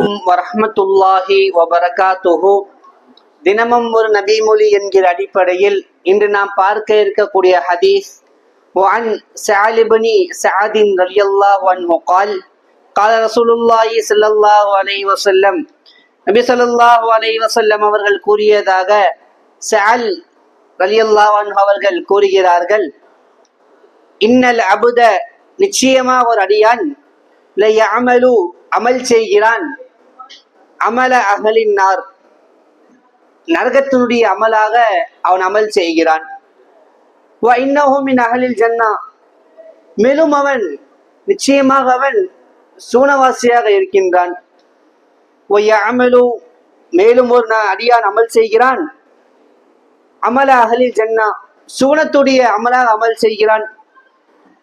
அஸ்ஸலாமு அலைக்கும் வரஹ்மத்துல்லாஹி வபரகாத்துஹு தினமும் ஒரு நபிமொழி என்கிற அடிப்படையில் இன்று நாம் பார்க்க இருக்கக்கூடிய ஹதீஸ் وعن سعد بن سعد رضي الله عنه قال قال رسول الله صلى الله عليه وسلم நபி ஸல்லல்லாஹு அலைஹி வஸல்லம் அவர்கள் கூறியதாக சஅல் ரலியல்லாஹு அன்ஹு அவர்கள் கூறுகிறார்கள் இன்னல் அபுத நிச்சயமா ஒரு அடியான் லயஅமலு அமல் செய்கிறான் அமல அகலின் நார். நரகத்தினுடைய அமலாக அவன் அமல் செய்கிறான். வ மின் அகலில் ஜன்னா. மேலும் அவன் நிச்சயமாக அவன் சூனவாசியாக இருக்கின்றான். அமலு மேலும் ஒரு ந- அடியான் அமல் செய்கிறான். அமல அகலில் ஜன்னா. சூனத்துடைய அமலாக அமல் செய்கிறான்.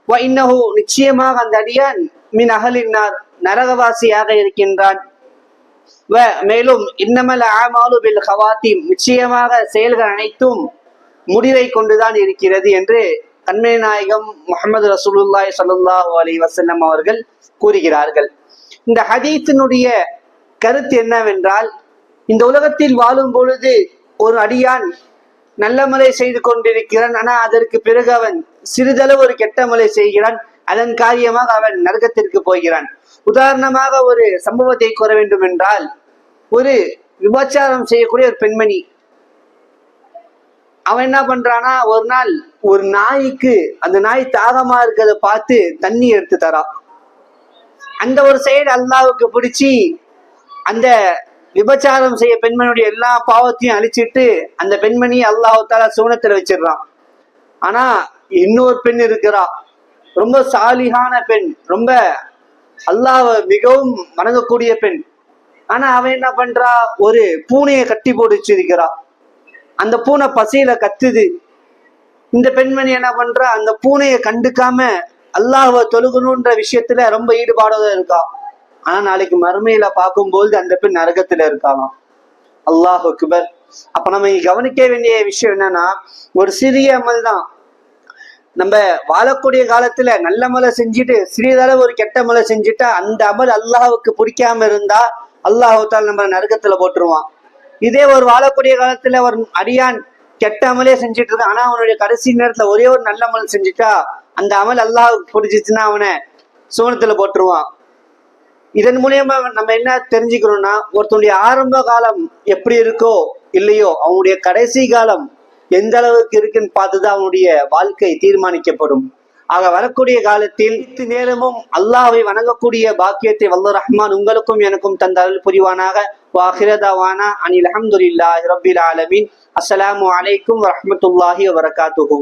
இன்னஹு. நிச்சயமாக அந்த அடியான் மின் அகலினார் நரகவாசியாக இருக்கின்றான். மேலும் இன்னமல் ஆமாலு பில் ஹவாத்திம் நிச்சயமாக செயல்கள் அனைத்தும் முடிவை கொண்டுதான் இருக்கிறது என்று அண்மை நாயகம் முகமது ரசூலுல்லாய் ஸல்லல்லாஹு அலி வசல்லம் அவர்கள் கூறுகிறார்கள். இந்த ஹதீத்தினுடைய கருத்து என்னவென்றால் இந்த உலகத்தில் வாழும் பொழுது ஒரு அடியான் நல்ல மலை செய்து கொண்டிருக்கிறான் ஆனால் அதற்கு பிறகு அவன் சிறிதளவு ஒரு கெட்ட மலை செய்கிறான். அதன் காரியமாக அவன் நரகத்திற்கு போகிறான். உதாரணமாக ஒரு சம்பவத்தை கூற வேண்டும் என்றால் ஒரு விபச்சாரம் செய்யக்கூடிய ஒரு பெண்மணி அவன் என்ன பண்றானா ஒரு நாள் ஒரு நாய்க்கு அந்த நாய் தாகமா இருக்கிறத பார்த்து தண்ணி எடுத்து தரான் அந்த ஒரு செயல் அல்லாவுக்கு பிடிச்சி அந்த விபச்சாரம் செய்ய பெண்மணியுடைய எல்லா பாவத்தையும் அழிச்சிட்டு அந்த பெண்மணி அல்லாஹால சூனத்துல வச்சிடுறான். ஆனா இன்னொரு பெண் இருக்கிறா. ரொம்ப சாலிகான பெண் ரொம்ப அல்லாஹ் மிகவும் வணங்கக்கூடிய பெண். ஆனா அவன் என்ன பண்றா? ஒரு பூனையை கட்டி போட்டு வச்சிருக்கிறா. அந்த பூனை பசியில கத்துது. இந்த பெண்மணி என்ன பண்றா? அந்த பூனையை கண்டுக்காம அல்லாஹ தொழுகணுன்ற விஷயத்துல ரொம்ப ஈடுபாடோட இருக்கா. ஆனா நாளைக்கு மறுமையில பார்க்கும்போது அந்த பெண் நரகத்துல இருக்காளாம். அல்லாஹ் அக்பர். அப்ப நம்ம கவனிக்க வேண்டிய விஷயம் என்னன்னா ஒரு சிறிய அமல் தான். நம்ம வாழக்கூடிய காலத்துல நல்ல மலை செஞ்சுட்டு சிறிதளவு ஒரு கெட்ட மலை செஞ்சுட்டா அந்த அமல் அல்லாஹுக்கு பிடிக்காம இருந்தா அல்லாஹால் நம்ம நரகத்துல போட்டுருவான். இதே ஒரு வாழக்கூடிய காலத்துல ஒரு அடியான் கெட்ட அமலே செஞ்சுட்டு இருக்கான் ஆனா அவனுடைய கடைசி நேரத்துல ஒரே ஒரு நல்ல அமல் செஞ்சுட்டா அந்த அமல் அல்லாஹுக்கு பிடிச்சிச்சுன்னா அவனை சூனத்துல போட்டுருவான். இதன் மூலியமா நம்ம என்ன தெரிஞ்சுக்கணும்னா ஒருத்தனுடைய ஆரம்ப காலம் எப்படி இருக்கோ இல்லையோ அவனுடைய கடைசி காலம் எந்த அளவுக்கு இருக்குன்னு பார்த்துதான் அவனுடைய வாழ்க்கை தீர்மானிக்கப்படும். ஆக வரக்கூடிய காலத்தில் இத்து நேரமும் அல்லாவை வணங்கக்கூடிய பாக்கியத்தை வல்ல ரஹ்மான் உங்களுக்கும் எனக்கும் தந்த அருள் புரிவானாக வாஹிரதாவானா அனில் அஹமதுல்லா ரபில் ஆலமின். அஸ்லாம் வலைக்கும் வரமத்துல்லாஹி வபரகாத்துஹு.